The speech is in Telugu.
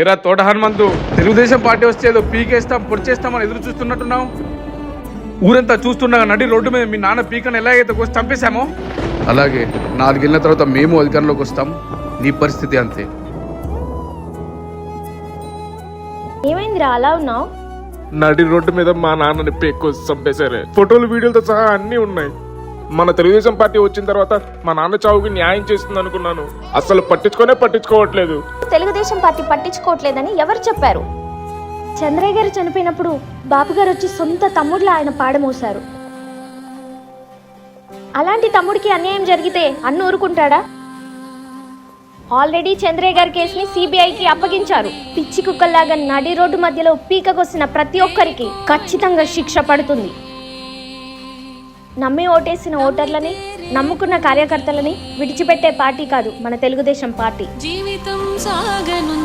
ఏరా తోట హనుమంతు తెలుగుదేశం పార్టీ వస్తే ఏదో పీకేస్తాం పొడిచేస్తామని ఎదురు చూస్తున్నట్టున్నావు? ఊరంతా చూస్తుండగా నడి రోడ్డు మీద మీ నాన్న పీకను ఎలాగైతే కోసి చంపేశామో? అలాగే నాలుగేళ్ళ తర్వాత మేము అధికారంలోకి వస్తాం. నీ పరిస్థితి అంతే. ఏమైందిరా అలా ఉన్నావు? నడి రోడ్డు మీద మా నాన్నని పేక్కోసి చంపేశారు. ఫోటోలు వీడియోలతో సహా అన్నీ ఉన్నాయి. మన తెలుగుదేశం పార్టీ వచ్చిన తర్వాత మా నాన్న చావుకి న్యాయం చేస్తుంది అనుకున్నాను అసలు పట్టించుకోనే పట్టించుకోవట్లేదు. తెలుగుదేశం పార్టీ పట్టించుకోవట్లేదని ఎవరు చెప్పారు? చంద్రయ్య గారు చనిపోయినప్పుడు బాపుగారు వచ్చి సొంత తమ్ముడులా ఆయన పాడమోశారు. అలాంటి తమ్ముడికి అన్యాయం జరిగితే అన్ను ఊరుకుంటాడా? ఆల్రెడీ చంద్రయ్య గారి కేసుని సిబిఐకి అప్పగించారు. పిచ్చి కుక్కల్లాగా నడి రోడ్డు మధ్యలో పీకకొసిన ప్రతి ఒక్కరికి ఖచ్చితంగా శిక్ష పడుతుంది. నమ్మి ఓటేసిన ఓటర్లని నమ్ముకున్న కార్యకర్తలని విడిచిపెట్టే పార్టీ కాదు మన తెలుగుదేశం పార్టీ. జీవితం సాగనుంది.